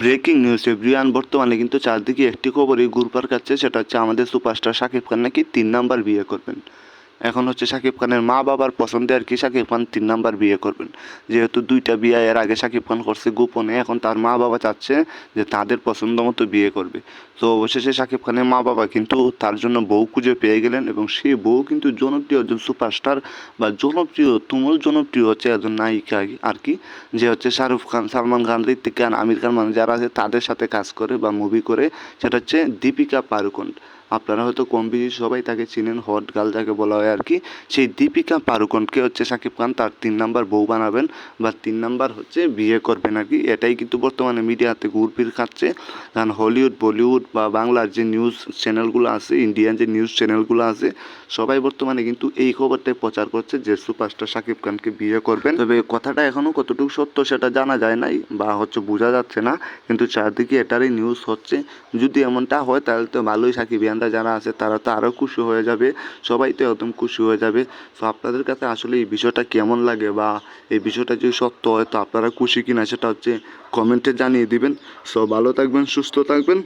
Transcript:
Breaking news বর্তমানে কিন্তু চারদিকে একটি খবরই ঘুরপার কাচ্ছে সেটা হচ্ছে আমাদের সুপারস্টার শাকিব খান নাকি তিন নাম্বার বিয়ে করবেন। এখন হচ্ছে শাকিব খানের মা বাবার পছন্দে আর কি শাকিব খান তিন নাম্বার বিয়ে করবেন। যেহেতু দুইটা বিয়ে এর আগে শাকিব খান করছে গোপনে, এখন তার মা বাবা চাচ্ছে যে তাদের পছন্দ মতো বিয়ে করবে। তো অবশেষে শাকিব খানের মা বাবা কিন্তু তার জন্য বউ খুঁজে পেয়ে গেলেন এবং সেই বউ কিন্তু জনপ্রিয় একজন সুপারস্টার বা জনপ্রিয়, তুমুল জনপ্রিয় হচ্ছে একজন নায়িকা আর কি, যে হচ্ছে শাহরুখ খান, সালমান খান ঋতিক খান, আমির খান মানে যারা আছে তাদের সাথে কাজ করে বা মুভি করে, সেটা হচ্ছে দীপিকা পারুকন আপনারা হয়তো কম বেশি সবাই তাকে চিনেন, হট গার্ল যাকে বলা হয় আর কি। সেই দীপিকা পারুকনকে হচ্ছে শাকিব খান তার তিন নাম্বার বউ বানাবেন বা তিন নাম্বার হচ্ছে বিয়ে করবেন আর কি। এটাই কিন্তু বর্তমানে মিডিয়াতে ঘুরপির খাচ্ছে। কারণ হলিউড, বলিউড বা বাংলার যে নিউজ চ্যানেলগুলো আছে ইন্ডিয়ান যে নিউজ চ্যানেলগুলো আছে, সবাই বর্তমানে কিন্তু এই খবরটাই প্রচার করছে যে সুপারস্টার শাকিব খানকে বিয়ে করবেন। তবে কথাটা এখনও কতটুকু সত্য সেটা জানা যায় নাই বা হচ্ছে বোঝা যাচ্ছে না। কিন্তু চারদিকে এটারই নিউজ হচ্ছে। যদি এমনটা হয়, তাহলে তো ভালোই সাকিবিয়ানরা যারা আছে, তারা তো আরও খুশি হয়ে যাবে। সবাই তো একদম খুশি হয়ে যাবে। সো আপনাদের কাছে আসলে এই বিষয়টা কেমন লাগে বা এই বিষয়টা যদি সত্য হয়, তো আপনারা খুশি কিনা সেটা হচ্ছে কমেন্টে জানিয়ে দিবেন। সো ভালো থাকবেন, সুস্থ থাকবেন।